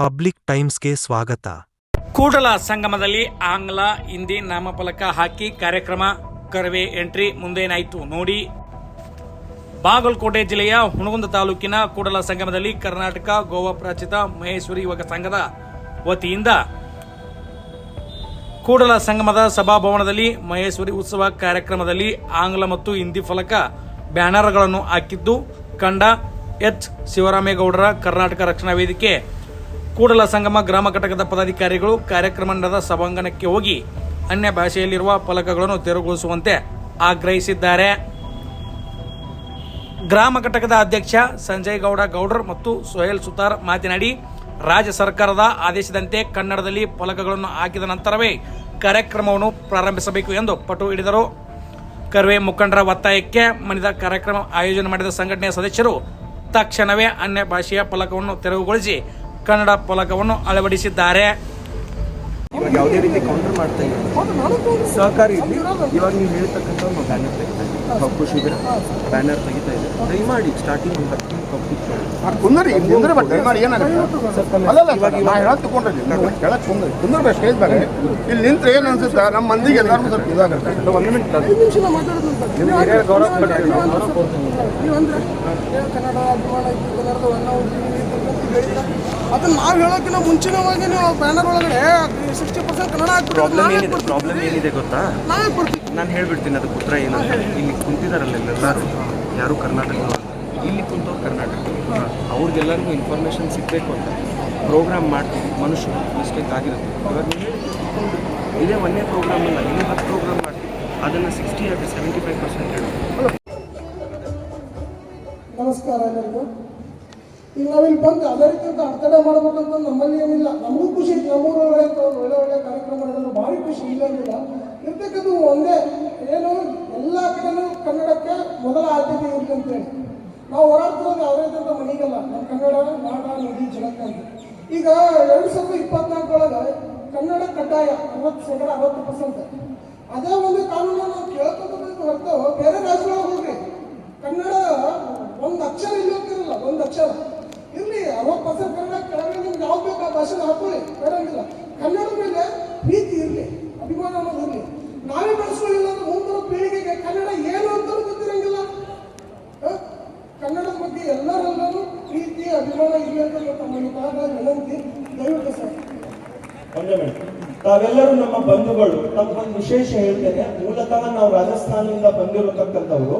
Public ಟೈಮ್ಸ್ಗೆ ಸ್ವಾಗತ. ಕೂಡಲ ಸಂಗಮದಲ್ಲಿ ಆಂಗ್ಲ, ಹಿಂದಿ ನಾಮಫಲಕ ಹಾಕಿ ಕಾರ್ಯಕ್ರಮ, ಕರವೇ ಎಂಟ್ರಿ ಮುಂದೇನಾಯಿತು ನೋಡಿ. ಬಾಗಲಕೋಟೆ ಜಿಲ್ಲೆಯ ಹುಣಗುಂದ ತಾಲೂಕಿನ ಕೂಡಲ ಸಂಗಮದಲ್ಲಿ ಕರ್ನಾಟಕ ಗೋವಾ ಪ್ರಾಚಿತ ಮಹೇಶ್ವರಿ ಯುವಕ ಸಂಘದ ವತಿಯಿಂದ ಕೂಡಲ ಸಂಗಮದ ಸಭಾಭವನದಲ್ಲಿ ಮಹೇಶ್ವರಿ ಉತ್ಸವ ಕಾರ್ಯಕ್ರಮದಲ್ಲಿ ಆಂಗ್ಲ ಮತ್ತು ಹಿಂದಿ ಫಲಕ ಬ್ಯಾನರ್ಗಳನ್ನು ಹಾಕಿದ್ದು, ಕಂಡ ಎಚ್. ಶಿವರಾಮೇಗೌಡರ ಕರ್ನಾಟಕ ರಕ್ಷಣಾ ವೇದಿಕೆ ಕೂಡಲ ಸಂಗಮ ಗ್ರಾಮ ಘಟಕದ ಪದಾಧಿಕಾರಿಗಳು ಕಾರ್ಯಕ್ರಮ ನಡೆದ ಸಭಾಂಗಣಕ್ಕೆ ಹೋಗಿ ಅನ್ಯ ಭಾಷೆಯಲ್ಲಿರುವ ಫಲಕಗಳನ್ನು ತೆರವುಗೊಳಿಸುವಂತೆ ಆಗ್ರಹಿಸಿದ್ದಾರೆ. ಗ್ರಾಮ ಘಟಕದ ಅಧ್ಯಕ್ಷ ಸಂಜಯ್ ಗೌಡ ಗೌಡರ್ ಮತ್ತು ಸೊಹೇಲ್ ಸುತಾರ್ ಮಾತನಾಡಿ, ರಾಜ್ಯ ಸರ್ಕಾರದ ಆದೇಶದಂತೆ ಕನ್ನಡದಲ್ಲಿ ಫಲಕಗಳನ್ನು ಹಾಕಿದ ನಂತರವೇ ಕಾರ್ಯಕ್ರಮವನ್ನು ಪ್ರಾರಂಭಿಸಬೇಕು ಎಂದು ಪಟು ಹಿಡಿದರು. ಕರ್ವೆ ಮುಖಂಡರ ಒತ್ತಾಯಕ್ಕೆ ಮಣಿದ ಕಾರ್ಯಕ್ರಮ ಆಯೋಜನೆ ಮಾಡಿದ ಸಂಘಟನೆಯ ಸದಸ್ಯರು ತಕ್ಷಣವೇ ಅನ್ಯ ಭಾಷೆಯ ಫಲಕವನ್ನು ತೆರವುಗೊಳಿಸಿ ಕನ್ನಡ ಫಲಕವನ್ನು ಅಳವಡಿಸಿದ್ದಾರೆ. ಇವಾಗ ಯಾವುದೇ ರೀತಿ ಕೌಂಟರ್ ಮಾಡ್ತಾ ಇಲ್ಲ. ಸಹಕಾರಿ ಇರಲಿ ಇವಾಗ ನೀವು ಹೇಳ್ತಕ್ಕಂಥ ಒಂದು ಬ್ಯಾನರ್ ತೆಗಿತಾ ಇದ್ದೀವಿ ಕಪ್ಪು ಶಿಬಿರ ತೆಗಿತಾ ಇದೆ. ದಯಮಾಡಿ ಸ್ಟಾರ್ಟಿಂಗ್ ಒಂದು ಹತ್ತು ಕಪ್ಪು ಇಲ್ಲಿ ನಿಂತ್ರೆ ಏನು ಅನ್ಸುತ್ತೆ? ನಮ್ಮ ಮಂದಿಗೆ ಎಲ್ಲರಿಗೂ ಸ್ವಲ್ಪ ಇದಾಗುತ್ತೆ. ಇದು ಒಂದು ಮಿನಿಟ್ ಅದು. ನಿಮ್ಮ ಹಿರಿಯರ ಗೌರವ ಕನ್ನಡ ಅಭಿಮಾನ ಕನ್ನಡದ ಅದನ್ನ ನಾವು ಹೇಳೋಕ್ಕಿಂತ ಮುಂಚಿನವಾಗಿ ನೀವು ಬ್ಯಾನರ್ ಒಳಗಡೆ ಸಿಕ್ಸ್ಟಿ ಪರ್ಸೆಂಟ್ ಕನ್ನಡ ಪ್ರಾಬ್ಲಮ್ ಏನಿದೆ? ಪ್ರಾಬ್ಲಮ್ ಏನಿದೆ ಗೊತ್ತಾ? ನಾವೇ ಕೊಡ್ತೀವಿ. ನಾನು ಹೇಳ್ಬಿಡ್ತೀನಿ ಅದಕ್ಕೆ ಉತ್ತರ ಏನು ಅಂತ. ಇಲ್ಲಿ ಕುಂತಿದಾರಲ್ಲ ಎಲ್ಲರೂ. ಯಾರು ಕರ್ನಾಟಕ ಇಲ್ಲಿ ಕುಂತವ್ರು ಕರ್ನಾಟಕ. ಅವ್ರಿಗೆಲ್ಲರಿಗೂ ಇನ್ಫಾರ್ಮೇಷನ್ ಸಿಗಬೇಕು ಅಂತ. ಪ್ರೋಗ್ರಾಮ್ ಮಾಡ್ತೀವಿ. ಮನುಷ್ಯರು ಮಿಸ್ಟೇಕ್ ಆಗಿರುತ್ತೆ ಇವಾಗ ಇದೇ ಒಂದೇ ಪ್ರೋಗ್ರಾಮ್ ಅಲ್ಲ ಇನ್ನೂ ಹತ್ತು ಪ್ರೋಗ್ರಾಮ್ ಮಾಡ್ತೀವಿ. ಅದನ್ನು ಸಿಕ್ಸ್ಟಿ ಅಥವಾ ಸೆವೆಂಟಿ ಫೈವ್ ಪರ್ಸೆಂಟ್ ಹೇಳಿ ನಮಸ್ಕಾರ ಎಲ್ಲರಿಗೂ. ಈಗ ನಾವಿಲ್ಲಿ ಬಂದು ಅದೇ ರೀತಿ ಅಡೆತಡೆ ಮಾಡ್ಬೇಕಂತ ನಮ್ಮಲ್ಲಿ ಏನಿಲ್ಲ. ನಮಗೂ ಖುಷಿ ಐತಿ ನಮ್ಮೂರೊಳಗೆ ಒಳ್ಳೆ ಒಳ್ಳೆ ಕಾರ್ಯಕ್ರಮ ನಡೆದ್ರು ಭಾರಿ ಖುಷಿ, ಇಲ್ಲ ಇರ್ತಕ್ಕದ್ದು ಒಂದೇ, ಏನು ಎಲ್ಲ ಕಡೆನೂ ಕನ್ನಡಕ್ಕೆ ಮೊದಲ ಆದ್ಯತೆ ಇರಲಿ ಅಂತೇಳಿ ನಾವು ಹೋರಾಡ್ತಿರೋದು ಅಂತ ಮನೆಗಲ್ಲ. ನಮ್ಮ ಕನ್ನಡ, ನಾಡ, ನುಡಿ, ಜಗತ್ತ ಅಂತ. ಈಗ ಎರಡು ಸಾವಿರದ ಇಪ್ಪತ್ನಾಲ್ಕರೊಳಗೆ ಕನ್ನಡ ಕಡ್ಡಾಯ ಅರವತ್ತು ಶೇಕಡ, ಅರವತ್ತು ಪರ್ಸೆಂಟ್. ಅದೇ ಒಂದು ಕಾನೂನು ನಾವು ಕೇಳ್ಕೊಬೇಕು ಹೊರತು ಬೇರೆ ರಾಜ್ಯಗಳಿಗೆ ಹೋಗ್ರಿ ಕನ್ನಡ ಒಂದು ಅಕ್ಷರ ಇಲ್ಲಿ ಹೋಗ್ತಿರಲ್ಲ ಒಂದು ಅಕ್ಷರ. ಅರವತ್ತು ಪರ್ಸೆಂಟ್ ಕನ್ನಡ ಕೆಳಗಡೆ ನಿಮ್ಗೆ ಯಾವ್ದು ಬೇಕು? ಆ ಭಾಷೆ ಹಾಕೊಳ್ಳಿ. ಬೇಡಂಗಿಲ್ಲ ಕನ್ನಡ ಮೇಲೆ ಪ್ರೀತಿ ಇರಲಿ, ಅಭಿಮಾನ ಅನ್ನೋದು ಇರಲಿ. ನಾವೇ ಬೆಳೆಸ್ಕೊಳ್ಳಿಲ್ಲ ಅಂದ್ರೆ ಮುಂದಿನ ಪೀಳಿಗೆಗೆ ಕನ್ನಡ ಏನು ಅಂತ ಗೊತ್ತಿರಂಗಿಲ್ಲ? ಕನ್ನಡದ ಬಗ್ಗೆ ಎಲ್ಲರಲ್ಲೂ ಪ್ರೀತಿ, ಅಭಿಮಾನ ಇರಲಿ ಅಂತ ತಮ್ಮ ಮುಖಾಂತರ ವಿನಂತಿ ದಯವಿಟ್ಟು ಸರ್. ತಾವೆಲ್ಲರೂ ನಮ್ಮ ಬಂಧುಗಳು. ತಮ್ಮ ವಿಶೇಷ ಹೇಳ್ತೇನೆ. ಮೂಲತಃ ನಾವು ರಾಜಸ್ಥಾನದಿಂದ ಬಂದಿರತಕ್ಕಂಥವ್ರು.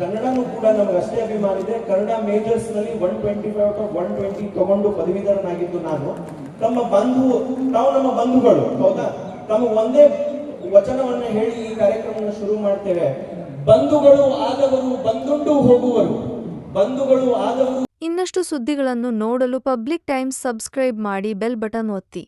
ಕನ್ನಡನೂ ಕೂಡ ನಮ್ಗೆ ಅಷ್ಟೇ ಅಭಿಮಾನ ಇದೆ. ಕನ್ನಡ ಮೇಜರ್ಸ್ನಲ್ಲಿ ಒನ್ ಟ್ವೆಂಟಿ ಫೈವ್ ಅಥವಾ ಒನ್ ಟ್ವೆಂಟಿ ತಗೊಂಡು ಪದವೀಧರನಾಗಿದ್ದು ನಾನು. ತಮ್ಮ ಬಂಧು, ನಾವು ನಮ್ಮ ಬಂಧುಗಳು, ಹೌದಾ? ತಮ್ಮ ಒಂದೇ ವಚನವನ್ನು ಹೇಳಿ ಈ ಕಾರ್ಯಕ್ರಮವನ್ನು ಶುರು ಮಾಡ್ತೇವೆ. ಬಂಧುಗಳು ಆದವರು ಬಂದುಂಡು ಹೋಗುವರು. ಬಂಧುಗಳು ಆದವರು ಇನ್ನಷ್ಟು ಸುದ್ದಿಗಳನ್ನು ನೋಡಲು ಪಬ್ಲಿಕ್ ಟೈಮ್ಸ್ ಸಬ್ಸ್ಕ್ರೈಬ್ ಮಾಡಿ ಬೆಲ್ ಬಟನ್ ಒತ್ತಿ.